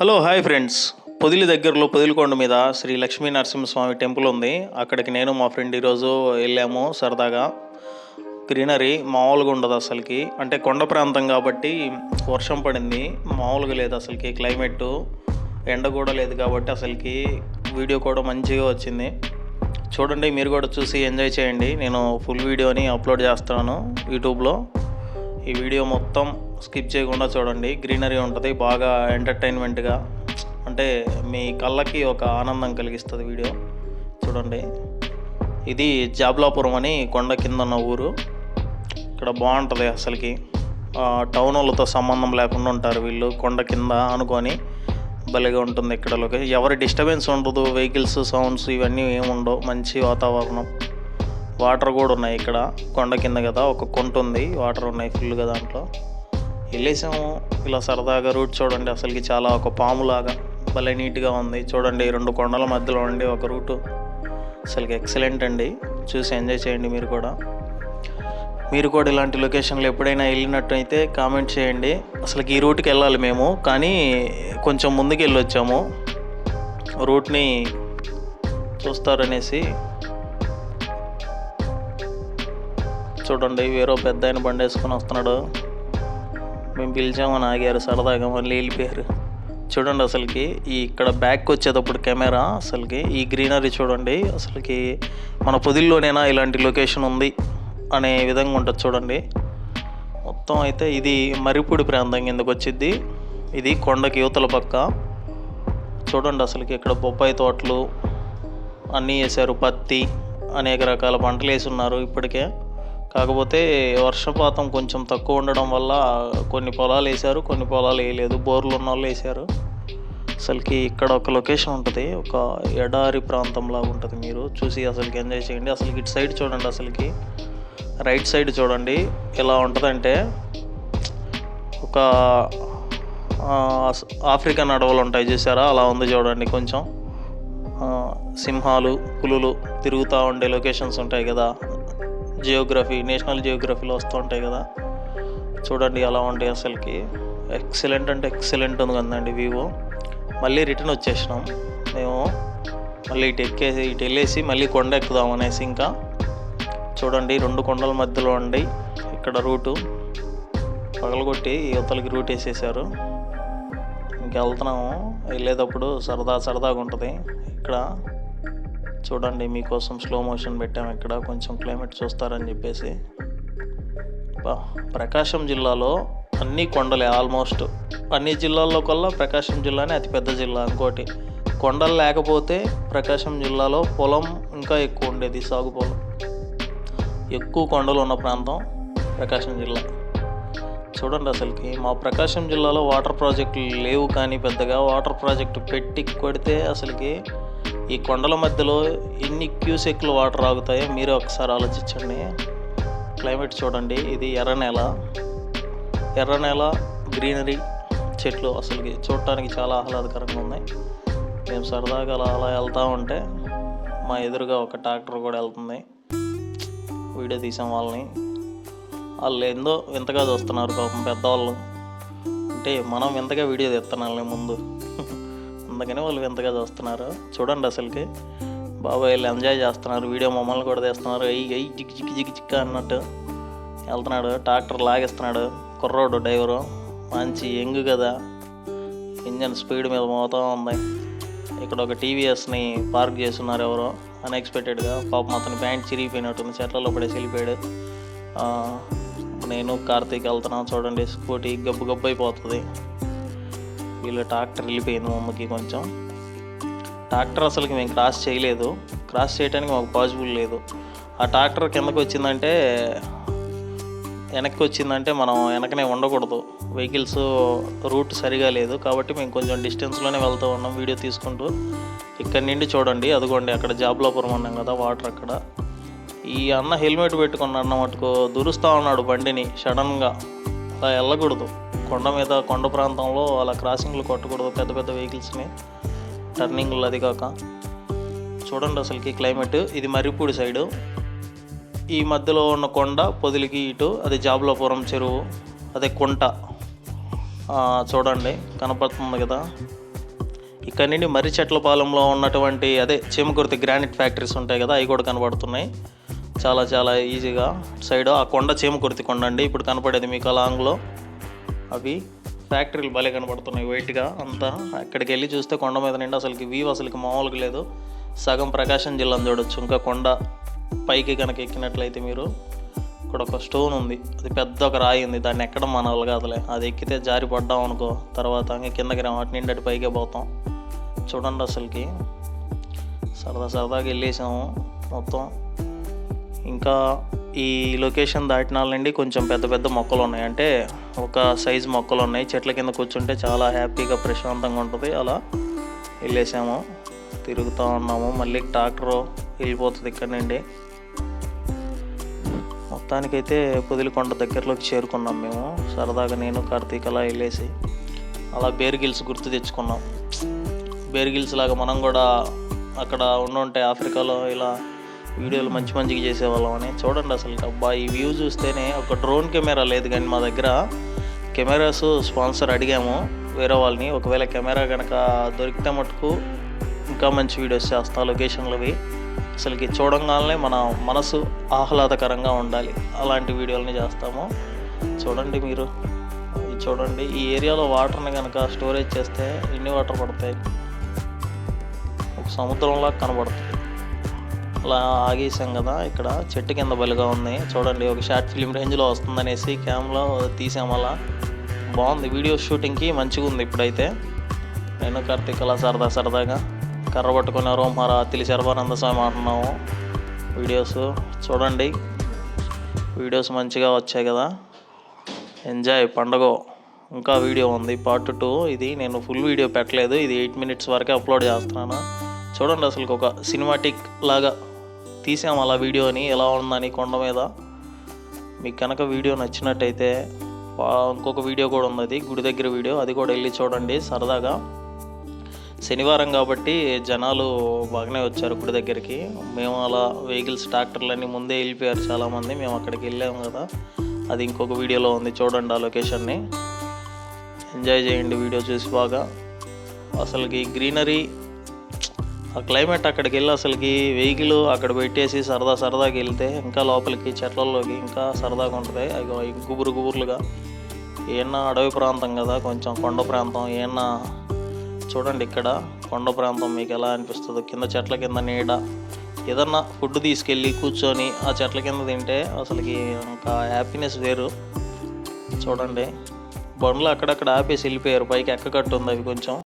Hello hi friends. Podili దగ్గరలో పొదిలికొండ మీద Shri Lakshmi Narasimhaswamy temple ఉంది. అక్కడికి నేను మా ఫ్రెండ్ ఈరోజు వెళ్ళాము సరదాగా. గ్రీనరీ మామూలుగా ఉండదు అసలుకి. అంటే కొండ ప్రాంతం కాబట్టి వర్షం పడింది. మామూలుగా లేదు అసలుకి. క్లైమేట్ ఎండ కూడా లేదు కాబట్టి అసలుకి వీడియో కూడా మంచిగా వచ్చింది. చూడండి మీరు కూడా చూసి ఎంజాయ్ చేయండి. నేను ఫుల్ వీడియోని అప్లోడ్ చేస్తాను యూట్యూబ్లో. ఈ వీడియో మొత్తం స్కిప్ చేయకుండా చూడండి. గ్రీనరీ ఉంటుంది. బాగా ఎంటర్టైన్మెంట్గా. అంటే మీ కళ్ళకి ఒక ఆనందం కలిగిస్తుంది వీడియో. చూడండి. ఇది జాబ్లాపురం అని కొండ కింద ఉన్న ఊరు. ఇక్కడ బాగుంటుంది అసలుకి. టౌన్ వాళ్ళతో సంబంధం లేకుండా ఉంటారు వీళ్ళు. కొండ కింద అనుకొని భలేగా ఉంటుంది ఇక్కడ లోకి. ఎవరి డిస్టర్బెన్స్ ఉండదు. వెహికల్స్ సౌండ్స్ ఇవన్నీ ఏమి ఉండవు. మంచి వాతావరణం. వాటర్ కూడా ఉన్నాయి ఇక్కడ. కొండ కింద కదా ఒక కొంట ఉంది. వాటర్ ఉన్నాయి ఫుల్గా దాంట్లో. వెళ్ళేసాము. ఇలా సరదాగా రూట్ చూడండి. అసలుకి చాలా ఒక పాములాగా భలే నీట్గా ఉంది. చూడండి రెండు కొండల మధ్యలో ఉండి ఒక రూటు. అసలుకి ఎక్సలెంట్ అండి. చూసి ఎంజాయ్ చేయండి మీరు కూడా. మీరు కూడా ఇలాంటి లొకేషన్లు ఎప్పుడైనా వెళ్ళినట్టయితే కామెంట్ చేయండి. అసలుకి ఈ రూట్కి వెళ్ళాలి మేము. కానీ కొంచెం ముందుకు వెళ్ళి వచ్చాము రూట్ని చూస్తారనేసి. చూడండి వేరే పెద్ద ఆయన బండి వేసుకొని వస్తున్నాడు. మేము పిలిచామని ఆగారు సరదాగా మళ్ళీ వెళ్ళిపోయారు. చూడండి అసలుకి ఈ ఇక్కడ బ్యాక్ వచ్చేటప్పుడు కెమెరా అసలుకి ఈ గ్రీనరీ చూడండి అసలుకి మన పొదిల్లోనేనా ఇలాంటి లొకేషన్ ఉంది అనే విధంగా ఉంటుంది చూడండి. మొత్తం అయితే ఇది మరిపూడి ప్రాంతం కిందకు వచ్చింది ఇది కొండకి యువతల పక్క. చూడండి అసలుకి ఇక్కడ బొప్పాయి తోటలు అన్నీ వేసారు పత్తి అనేక రకాల పంటలు వేసి ఉన్నారు ఇప్పటికే. కాకపోతే వర్షపాతం కొంచెం తక్కువ ఉండడం వల్ల కొన్ని పొలాలు వేసారు కొన్ని పొలాలు వేయలేదు. బోర్లు ఉన్న వాళ్ళు వేసారు అసలుకి ఇక్కడ ఒక లొకేషన్ ఉంటుంది. ఒక ఎడారి ప్రాంతంలా ఉంటుంది మీరు. చూసి అసలుకి ఎంజాయ్ చేయండి. అసలుకి ఇటు సైడ్ చూడండి అసలుకి. రైట్ సైడ్ చూడండి. ఎలా ఉంటుందంటే ఒక ఆఫ్రికన్ అడవులు ఉంటాయి చూసారా? అలా ఉంది చూడండి కొంచెం. సింహాలు పులులు తిరుగుతూ ఉండే లొకేషన్స్ ఉంటాయి కదా. జియోగ్రఫీ నేషనల్ జియోగ్రఫీలో వస్తూ ఉంటాయి కదా. చూడండి అలా ఉంటాయి అసలుకి. ఎక్సలెంట్ అంటే ఎక్సలెంట్ ఉంది కదండి వివో. మళ్ళీ రిటర్న్ వచ్చేసినాం. మేము మళ్ళీ ఇటు ఎక్కేసి ఇటు వెళ్ళేసి మళ్ళీ కొండ ఎక్కుదాం అనేసి ఇంకా. చూడండి రెండు కొండల మధ్యలో ఉండి ఇక్కడ రూటు. పగలగొట్టి యువతలకి రూట్ వేసేసారు. ఇంకా వెళ్తున్నాము. వెళ్ళేటప్పుడు సరదా సరదాగా ఉంటుంది. ఇక్కడ చూడండి మీకోసం స్లో మోషన్ పెట్టాము ఇక్కడ కొంచెం క్లైమేట్ చూస్తారని చెప్పేసి. ప్రకాశం జిల్లాలో అన్ని కొండలే ఆల్మోస్ట్ అన్ని జిల్లాల్లో కల్లా ప్రకాశం జిల్లానే అతిపెద్ద జిల్లా ఇంకోటి. కొండలు లేకపోతే ప్రకాశం జిల్లాలో పొలం ఇంకా ఎక్కువ ఉండేది సాగు పొలం. ఎక్కువ కొండలు ఉన్న ప్రాంతం ప్రకాశం జిల్లా. చూడండి అసలుకి మా ప్రకాశం జిల్లాలో వాటర్ ప్రాజెక్టులు లేవు కానీ పెద్దగా. వాటర్ ప్రాజెక్టు పెట్టి కొడితే అసలుకి ఈ కొండల మధ్యలో ఎన్ని క్యూసెక్లు వాటర్ ఆగుతాయో మీరే ఒకసారి ఆలోచించండి. క్లైమేట్ చూడండి ఇది ఎర్ర నేల. ఎర్ర నేల గ్రీనరీ చెట్లు అసలుకి చూడటానికి చాలా ఆహ్లాదకరంగా ఉన్నాయి. మేము సరదాగా అలా అలా వెళ్తూ ఉంటే మా ఎదురుగా ఒక ట్రాక్టర్ కూడా వెళ్తుంది. వీడియో తీసాం వాళ్ళని. వాళ్ళు ఏందో వింతగా చూస్తున్నారు పాపం పెద్దవాళ్ళు. అంటే మనం వింతగా వీడియో తీస్తున్నాం ముందు. అందుకని వాళ్ళు వింతగా చూస్తున్నారు. చూడండి అసలుకి. బాబాయ్ వీళ్ళు ఎంజాయ్ చేస్తున్నారు. వీడియో మమ్మల్ని కూడా తీస్తున్నారు. అయ్యి అయ్యి జిక్ జిక్ జిక్ జిక్ అన్నట్టు వెళ్తున్నాడు. ట్రాక్టర్ లాగేస్తున్నాడు. కుర్రోడు డ్రైవరు. మంచి ఎంగు కదా. ఇంజన్ స్పీడ్ మీద మోతా ఉంది. ఇక్కడ ఒక టీవీఎస్ని పార్క్ చేస్తున్నారు ఎవరో. అన్ఎక్స్పెక్టెడ్గా పాపం అతని ప్యాంట్ చిరిగిపోయినట్టుంది. చెట్లలో పడేసి వెళ్ళిపోయాడు. నేను కార్తీక్ వెళ్తున్నాను చూడండి. స్కూటీ గబ్బు గబ్బు అయిపోతుంది. వీళ్ళు ట్రాక్టర్ వెళ్ళిపోయింది మమ్మకి కొంచెం. ట్రాక్టర్ అసలుకి మేము క్రాస్ చేయలేదు. క్రాస్ చేయడానికి మాకు పాసిబుల్ లేదు. ఆ ట్రాక్టర్ కిందకు వచ్చిందంటే వెనక్కి వచ్చిందంటే మనం వెనకనే ఉండకూడదు. వెహికల్స్ రూట్ సరిగా లేదు కాబట్టి మేము కొంచెం డిస్టెన్స్లోనే వెళ్తూ ఉన్నాం వీడియో తీసుకుంటూ. ఇక్కడ నుండి చూడండి అదిగోండి అక్కడ జాబ్లోపురం ఉన్నాం కదా వాటర్ అక్కడ. ఈ అన్న హెల్మెట్ పెట్టుకున్నా అన్న మటుకు దురుస్తా ఉన్నాడు బండిని సడన్గా అలా వెళ్ళకూడదు. కొండ మీద కొండ ప్రాంతంలో అలా క్రాసింగ్లు కొట్టకూడదు. పెద్ద పెద్ద వెహికల్స్ని టర్నింగ్లు అది కాక. చూడండి అసలుకి క్లైమేట్ ఇది మర్రిపూడి సైడు ఈ మధ్యలో ఉన్న కొండ పొదిలికి ఇటు అది జాబులాపురం చెరువు అదే కుంట. చూడండి కనపడుతుంది కదా. ఇక్కడ నుండి మర్రి చెట్ల పాలెంలో ఉన్నటువంటి అదే చీమకుర్తి గ్రానైట్ ఫ్యాక్టరీస్ ఉంటాయి కదా అవి కూడా కనబడుతున్నాయి. చాలా చాలా ఈజీగా సైడ్ ఆ కొండ చీమకుర్తి కొండ అండి. ఇప్పుడు కనపడేది మీకు ఆ లాంగ్లో అవి ఫ్యాక్టరీలు భలే కనపడుతున్నాయి వైట్గా అంతా. అక్కడికి వెళ్ళి చూస్తే కొండ మీద నిండి అసలుకి వ్యూ అసలుకి మామూలుగా లేదు. సగం ప్రకాశం జిల్లాను చూడొచ్చు. ఇంకా కొండ పైకి కనుక ఎక్కినట్లయితే మీరు ఇక్కడ ఒక స్టోన్ ఉంది. అది పెద్ద ఒక రాయి ఉంది. దాన్ని ఎక్కడం మన వాళ్ళు కాదులే. అది ఎక్కితే జారి పడ్డాం అనుకో తర్వాత ఇంకా కిందకి రా వాటి నిండి అటు పైకే పోతాం. చూడండి అసలుకి. సరదా సరదాగా వెళ్ళేసాము మొత్తం. ఇంకా ఈ లొకేషన్ దాటినాలండి కొంచెం పెద్ద పెద్ద మొక్కలు ఉన్నాయి అంటే ఒక సైజు మొక్కలు ఉన్నాయి చెట్ల కింద కూర్చుంటే చాలా హ్యాపీగా ప్రశాంతంగా ఉంటుంది. అలా వెళ్ళేసాము. తిరుగుతూ ఉన్నాము. మళ్ళీ ట్రాక్టర్ వెళ్ళిపోతుంది ఇక్కడ నుండి మొత్తానికైతే పుదిలికొండ దగ్గరలోకి చేరుకున్నాం మేము. సరదాగా నేను కార్తీక్ అలా వెళ్ళేసి అలా బేర్గిల్స్ గుర్తు తెచ్చుకున్నాం. బేర్గిల్స్ లాగా మనం కూడా అక్కడ ఉండుంటే ఆఫ్రికాలో ఇలా వీడియోలు మంచి మంచిగా చేసేవాళ్ళం అని. చూడండి అసలు అబ్బా ఈ వ్యూ చూస్తేనే ఒక డ్రోన్ కెమెరా లేదు కానీ మా దగ్గర కెమెరాస్ స్పాన్సర్ అడిగాము వేరే వాళ్ళని. ఒకవేళ కెమెరా కనుక దొరికితే మటుకు ఇంకా మంచి వీడియోస్ చేస్తా లొకేషన్లవి అసలుకి చూడంగానే మన మనసు ఆహ్లాదకరంగా ఉండాలి. అలాంటి వీడియోలని చేస్తాము. చూడండి మీరు. చూడండి. ఈ ఏరియాలో వాటర్ని కనుక స్టోరేజ్ చేస్తే ఎన్ని వాటర్ పడతాయి? ఒక సముద్రంలా కనబడుతుంది. అలా ఆగేసాం కదా ఇక్కడ చెట్టు కింద బలిగా ఉంది. చూడండి ఒక షార్ట్ ఫిలిం రేంజ్లో వస్తుందనేసి క్యామ్లో తీసాం అలా. బాగుంది వీడియో షూటింగ్కి మంచిగా ఉంది ఇప్పుడైతే. నేను కార్తీక్ అలా సరదా సరదాగా కర్ర పట్టుకున్నారు రోమహార తిలి శర్వానంద స్వామి అంటున్నాము. వీడియోస్ చూడండి. వీడియోస్ మంచిగా వచ్చాయి కదా. ఎంజాయ్ పండగ. ఇంకా వీడియో ఉంది. పార్ట్ టూ ఇది నేను ఫుల్ వీడియో పెట్టలేదు. ఇది ఎయిట్ మినిట్స్ వరకే అప్లోడ్ చేస్తున్నాను. చూడండి అసలు ఒక సినిమాటిక్ లాగా తీసాము అలా వీడియోని ఎలా ఉందని కొండ మీద. మీకు కనుక వీడియో నచ్చినట్టయితే ఇంకొక వీడియో కూడా ఉంది అది గుడి దగ్గర వీడియో. అది కూడా వెళ్ళి చూడండి సరదాగా. శనివారం కాబట్టి జనాలు బాగానే వచ్చారు గుడి దగ్గరికి. మేము అలా వెహికల్స్ ట్రాక్టర్లన్నీ ముందే వెళ్ళిపోయారు చాలామంది. మేము అక్కడికి వెళ్ళాము కదా. అది ఇంకొక వీడియోలో ఉంది చూడండి ఆ లొకేషన్ని. ఎంజాయ్ చేయండి వీడియో చూసి బాగా. అసలుకి గ్రీనరీ ఆ క్లైమేట్ అక్కడికి వెళ్ళి అసలుకి వెహికల్ అక్కడ పెట్టేసి సరదా సరదాగా వెళ్తే ఇంకా లోపలికి చెట్లలోకి ఇంకా సరదాగా ఉంటుంది. అవి గుబురు గుబురులుగా. ఏమన్నా అడవి ప్రాంతం కదా కొంచెం కొండ ప్రాంతం ఏమన్నా చూడండి ఇక్కడ. కొండ ప్రాంతం మీకు ఎలా అనిపిస్తుందో కింద చెట్ల కింద నీడ. ఏదన్నా ఫుడ్ తీసుకెళ్ళి కూర్చొని ఆ చెట్ల కింద తింటే అసలుకి ఇంకా హ్యాపీనెస్ వేరు. చూడండి. బండ్లు అక్కడక్కడ ఆపేసి వెళ్ళిపోయారు పైకి ఎక్కకట్టు ఉంది అవి కొంచెం.